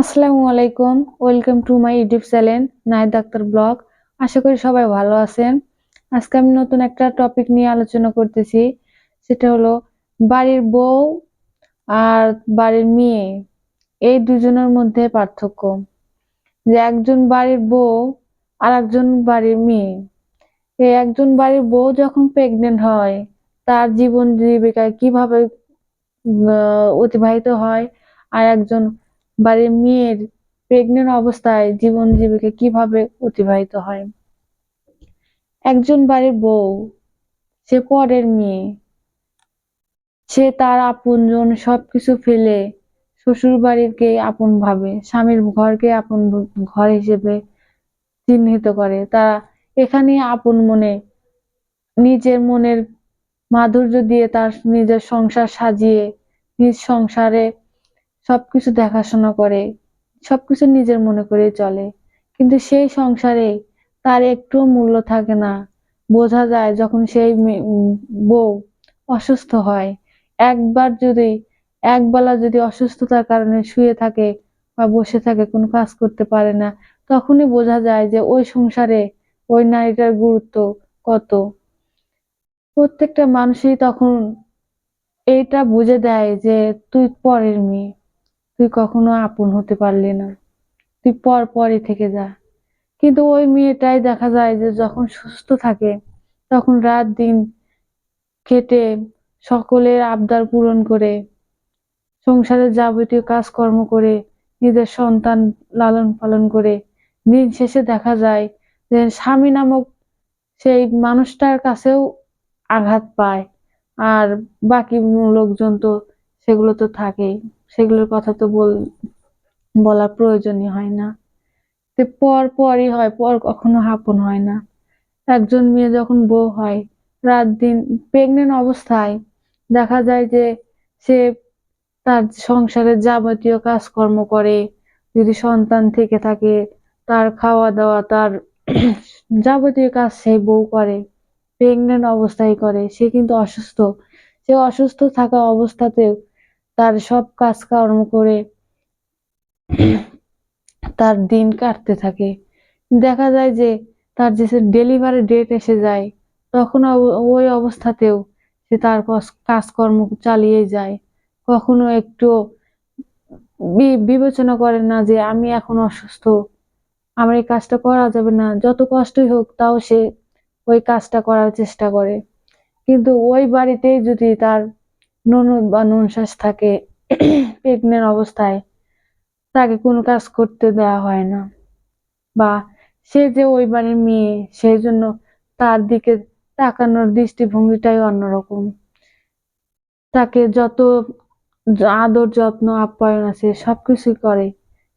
আসসালামু আলাইকুম, welcome to my YouTube channel Nahid doctor blog. আশা করি সবাই ভালো আছেন। আজকে আমি নতুন একটা টপিক নিয়ে আলোচনা করতেছি, সেটা হলো বাড়ির বউ আর বাড়ির মেয়ে, এই দুজনের মধ্যে পার্থক্য। যে একজন বাড়ির বউ আর একজন বাড়ির মেয়ে। এই একজন বাড়ির বউ যখন প্রেগনেন্ট হয়, তার জীবন জীবিকায় কীভাবে অতিবাহিত হয়, আর একজন বাড়ির মেয়ের প্রেগনেন্ট অবস্থায় জীবন জীবিকা কীভাবে অতিবাহিত হয়? একজন বাড়ির বউ, সে পরের মেয়ে, সে তার আপনজন সবকিছু ফেলে শ্বশুর বাড়িকে আপন ভাবে, স্বামীর ঘরকে আপন ঘর হিসেবে চিহ্নিত করে। তারা এখানে আপন মনে নিজের মনের মাধুর্য দিয়ে তার নিজের সংসার সাজিয়ে, নিজ সংসারে সবকিছু দেখাশোনা করে, সবকিছু নিজের মনে করে চলে। কিন্তু সেই সংসারে তার একটুও মূল্য থাকে না। বোঝা যায় যখন সেই বউ অসুস্থ হয়, একবার যদি, একবেলা যদি অসুস্থতার কারণে শুয়ে থাকে বা বসে থাকে, কোনো কাজ করতে পারে না, তখনই বোঝা যায় যে ওই সংসারে ওই নারীটার গুরুত্ব কত। প্রত্যেকটা মানুষই তখন এইটা বুঝে দেয় যে তুই পরের মেয়ে। তুই কখনো আপন হতে পারলি না। তুই পর পরই থেকে যা। কিন্তু ওই মেয়েটাই দেখা যায় যে যখন সুস্থ থাকে, তখন রাত দিন খেটে সকলের আবদার পূরণ করে, সংসারের যাবতীয় কাজকর্ম করে, নিজের সন্তান লালন পালন করে, দিন শেষে দেখা যায় যে স্বামী নামক সেই মানুষটার কাছেও আঘাত পায়। আর বাকি লোকজন তো সেগুলো তো থাকেই। সেগুলোর কথা তো বল, বলার প্রয়োজনই হয় না। তো পর পরই হয়, পর কখনো আপন হয় না। একজন মেয়ে যখন বউ হয়, রাত দিন প্রেগনেন্ট অবস্থায়, দেখা যায় যে সে তার সংসারের যাবতীয় কাজকর্ম করে। যদি সন্তান থেকে থাকে, তার খাওয়া দাওয়া তার যাবতীয় কাজ সেই বউ করে প্রেগনেন্ট অবস্থায় করে, সে কিন্তু অসুস্থ। সে অসুস্থ থাকা অবস্থাতেও তার সব কাজকর্ম করে তার দিন কাটতে থাকে। দেখা যায় যে তার যে ডেলিভারি ডেট এসে যায়, তখন ওই অবস্থাতেও সে তার কাজকর্ম চালিয়ে যায়। কখনো একটু বিবেচনা করে না যে আমি এখন অসুস্থ, আমার এই কাজটা করা যাবে না, যত কষ্টই হোক তাও সে ওই কাজটা করার চেষ্টা করে। কিন্তু ওই বাড়িতেই যদি তার ননদ বা ননশাস থাকে প্রেগনেন্ট অবস্থায়, তাকে কোনো কাজ করতে দেওয়া হয় না। বা সে যে ওই বাড়ির মেয়ে সেই জন্য তার দিকে তাকানোর দৃষ্টিভঙ্গিটাই অন্যরকম। তাকে যত আদর যত্ন, আপ্যায়ন আছে, সবকিছুই করে।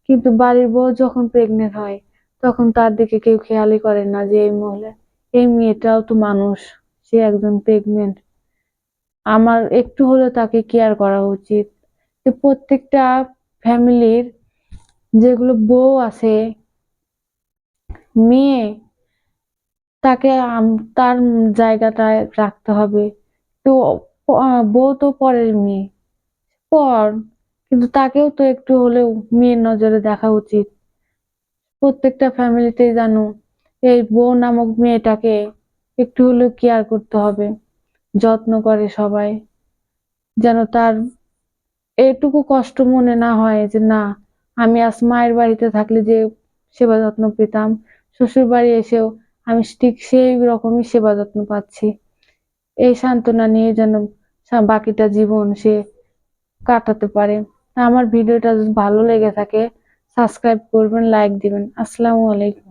কিন্তু বাড়ির বউ যখন প্রেগনেন্ট হয়, তখন তার দিকে কেউ খেয়ালই করে না যে, এই মহিলা, এই মেয়েটাও তো মানুষ, সে একজন প্রেগনেন্ট আমার একটু হলেও তাকে কেয়ার করা উচিত। প্রত্যেকটা ফ্যামিলির যেগুলো বউ আছে, মেয়ে, তাকে তার জায়গাটায় রাখতে হবে। তো বউ তো পরের মেয়ে, পর, কিন্তু তাকেও তো একটু হলেও মেয়ের নজরে দেখা উচিত। প্রত্যেকটা ফ্যামিলিতেই জানো, এই বউ নামক মেয়েটাকে একটু হলেও কেয়ার করতে হবে। যত্ন করে সবাই, যেন তার এটুকু কষ্ট মনে না হয় যে, না, আমি আজ মায়ের বাড়িতে থাকলে যে সেবা যত্ন পেতাম, শ্বশুর বাড়ি এসেও আমি ঠিক সেই রকমই সেবা যত্ন পাচ্ছি। এই সান্ত্বনা নিয়ে যেন বাকিটা জীবন সে কাটাতে পারে। আমার ভিডিওটা ভালো লেগে থাকে, সাবস্ক্রাইব করবেন, লাইক দিবেন। আসসালামু আলাইকুম।